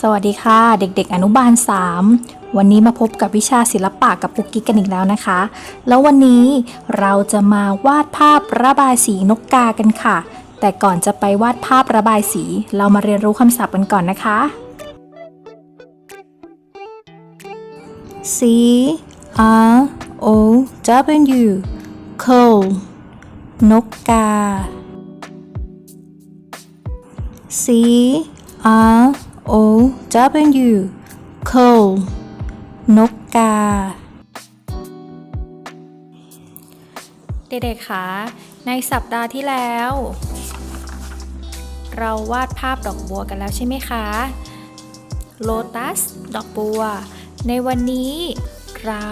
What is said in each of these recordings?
สวัสดีค่ะ เด็กๆ อนุบาล 3 วันนี้มาพบกับวิชาศิลปะกับปุกกิ๊กกันอีกแล้วนะคะ แล้ววันนี้เราจะมาวาดภาพระบายสีนกกากันค่ะ แต่ก่อนจะไปวาดภาพระบายสี เรามาเรียนรู้คำศัพท์กันก่อนนะคะ C R O W coal นกกา C R O W coal นกกา เด็กๆคะในสัปดาห์ที่แล้ว เราวาดภาพดอกบัวกันแล้วใช่ไหมคะโลตัสดอกบัว ในวันนี้เรา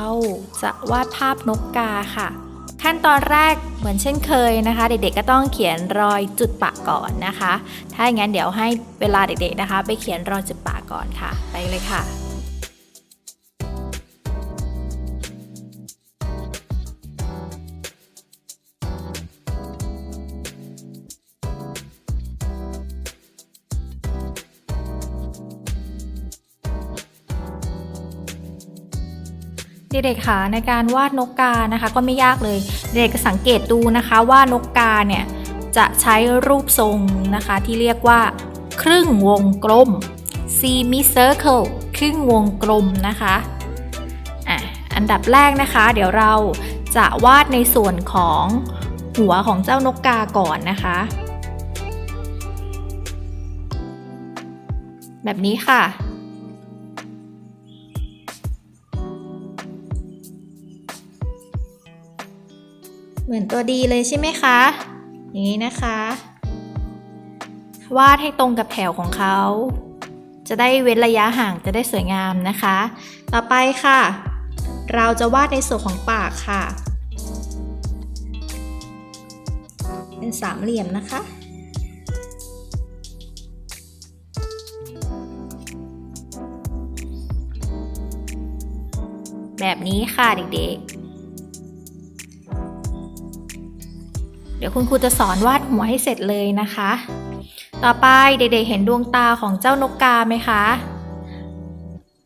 จะวาดภาพนกกาค่ะ ขั้นตอนแรกเหมือนเช่นเคยนะคะ เด็กๆก็ต้องเขียนรอยจุดปะก่อนนะคะ ถ้าอย่างนั้นเดี๋ยวให้เวลาเด็กๆนะคะ ไปเขียนรอยจุดปะก่อนค่ะ ไปเลยค่ะ เด็กๆค่ะในการวาดนกกานะคะ ก็ไม่ยากเลย เด็กสังเกตดูนะคะว่านกกาเนี่ยจะใช้รูปทรงนะคะ ที่เรียกว่า ครึ่งวงกลม semi circle ครึ่งวงกลมนะคะอะอันดับแรกนะคะ เดี๋ยวเราจะวาดในส่วนของหัวของเจ้านกกาก่อนนะคะ แบบนี้ค่ะ เหมือนตัวดีเลยใช่ไหมคะ อย่างนี้นะคะ วาดให้ตรงกับแถวของเขา จะได้เว้นระยะห่างจะได้สวยงามนะคะ ต่อไปค่ะ เราจะวาดในส่วนของปากค่ะ เป็นสามเหลี่ยมนะคะแบบนี้ค่ะเด็กๆ ดี๋ยวคุณครูจะสอนวาดหัวให้เสร็จเลยนะคะ ต่อไปเด็กๆเห็นดวงตาของเจ้านกกาไหมคะ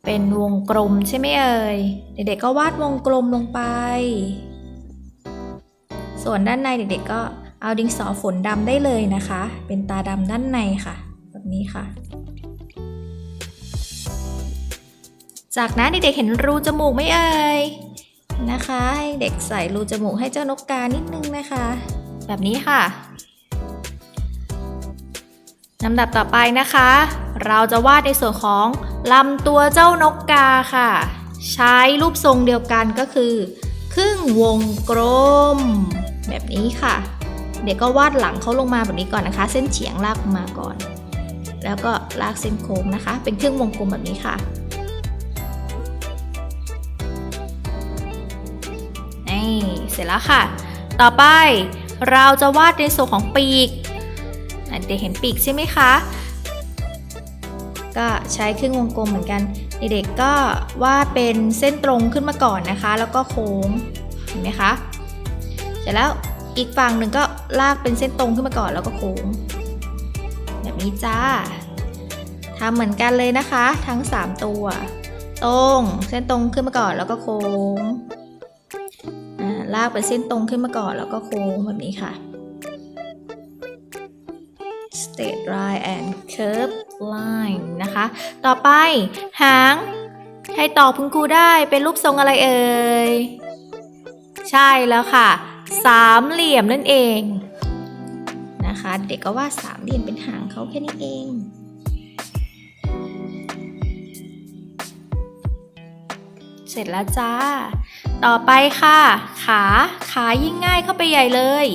เป็นวงกลมใช่ไหมเอ่ย เด็กๆก็วาดวงกลมลงไป ส่วนด้านในเด็กๆก็เอาดินสอฝนดำได้เลยนะคะ เป็นตาดำด้านในค่ะ แบบนี้ค่ะ จากนั้นเด็กๆเห็นรูจมูกไหมเอ่ยนะคะให้เด็กใส่รูจมูกให้เจ้านกกานิดนึงนะคะ แบบนี้ค่ะลำดับต่อไปนะคะ เราจะวาดในส่วนของลำตัวเจ้านกกาค่ะ ใช้รูปทรงเดียวกันก็คือ ครึ่งวงกลม แบบนี้ค่ะ เด็กก็วาดหลังเขาลงมาแบบนี้ก่อนนะคะ เส้นเฉียงลากลงมาก่อน แล้วก็ลากเส้นโค้งนะคะ เป็นครึ่งวงกลมแบบนี้ค่ะนี่เสร็จแล้วค่ะ ต่อไป เราจะวาดในส่วนของปีกอะเด็กเห็นปีกใช่ไหมคะ ก็ใช้ครึ่งวงกลมเหมือนกันเด็กๆก็วาดเป็นเส้นตรงขึ้นมาก่อนนะคะ แล้วก็โค้งเห็นไหมคะเสร็จแล้วอีกฝั่งหนึ่งก็ลากเป็นเส้นตรงขึ้นมาก่อนแล้วก็โค้ง แบบนี้จ้าทำเหมือนกันเลยนะคะ ทั้ง 3 ตัว ตรง เส้นตรงขึ้นมาก่อนแล้วก็โค้ง ลากเป็นเส้นตรงขึ้นมาก่อน แล้วก็โค้งแบบนี้ค่ะ straight line and curve line นะคะ ต่อไปหางให้ตอบคุณครูได้เป็นรูปทรงอะไรเอ่ย ใช่แล้วค่ะ สามเหลี่ยมนั่นเองนะคะ เด็กก็ว่าสามเหลี่ยมเป็นหางเขาแค่นี้เองเสร็จแล้วจ้า ต่อไปค่ะ ขาขายิ่งง่ายเข้าไปใหญ่เลย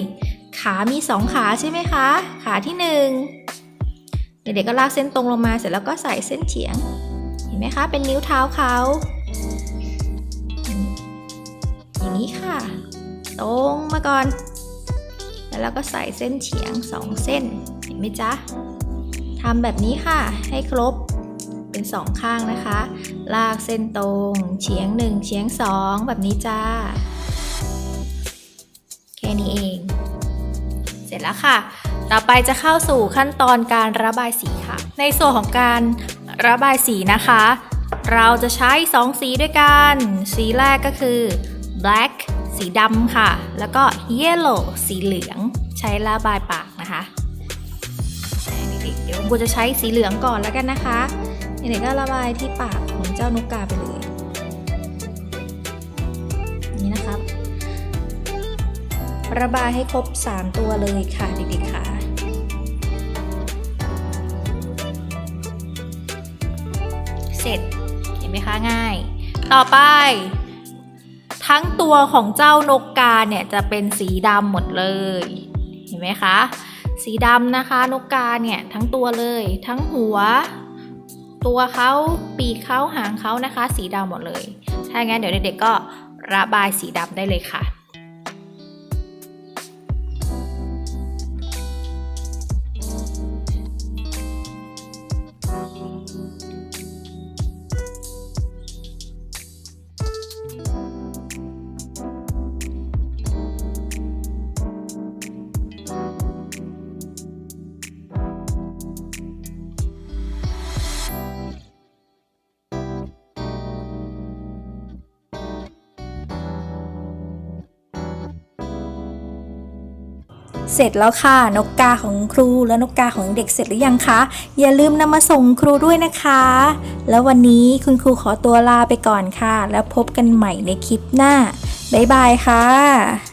ขามีสองขาใช่ไหมคะ ขาที่หนึ่งเด็กๆก็ลากเส้นตรงลงมาเสร็จแล้วก็ใส่เส้นเฉียง เห็นไหมคะ เป็นนิ้วเท้าเขา อย่างนี้ค่ะ ตรงมาก่อน แล้วเราก็ใส่เส้นเฉียงสองเส้น เห็นไหมจ๊ะทำแบบนี้ค่ะ ให้ครบ เป็นสองข้างนะคะ ลากเส้นตรง เฉียงหนึ่งเฉียงสองแบบนี้จ้า แค่นี้เอง เสร็จแล้วค่ะ ต่อไปจะเข้าสู่ขั้นตอนการระบายสีค่ะ ในส่วนของการระบายสีนะคะ เราจะใช้ 2 สีด้วยกัน สีแรกก็คือ black สีดำค่ะ แล้วก็ yellow สีเหลือง ใช้ระบายปากนะคะเดี๋ยวกูจะใช้สีเหลืองก่อนแล้วกันนะคะ เด็กๆก็ระบายที่ปากของเจ้านกกาไปเลยนี่นะครับ ระบายให้ครบ 3 ตัวเลยค่ะเด็กๆค่ะเสร็จเห็นไหมคะง่าย ต่อไป ทั้งตัวของเจ้านกกาเนี่ยจะเป็นสีดำหมดเลย เห็นไหมคะ สีดำนะคะ นกกาเนี่ยทั้งตัวเลย ทั้งหัว ตัวเขาปีกเขาหางเขานะคะ สีดำหมดเลย ถ้างั้นเดี๋ยวเด็กๆก็ระบายสีดำได้เลยค่ะ เสร็จแล้วค่ะ นกกาของครูและนกกาของเด็กเสร็จหรือยังคะ อย่าลืมนำมาส่งครูด้วยนะคะ แล้ววันนี้คุณครูขอตัวลาไปก่อนค่ะ แล้วพบกันใหม่ในคลิปหน้า บ๊ายบายค่ะ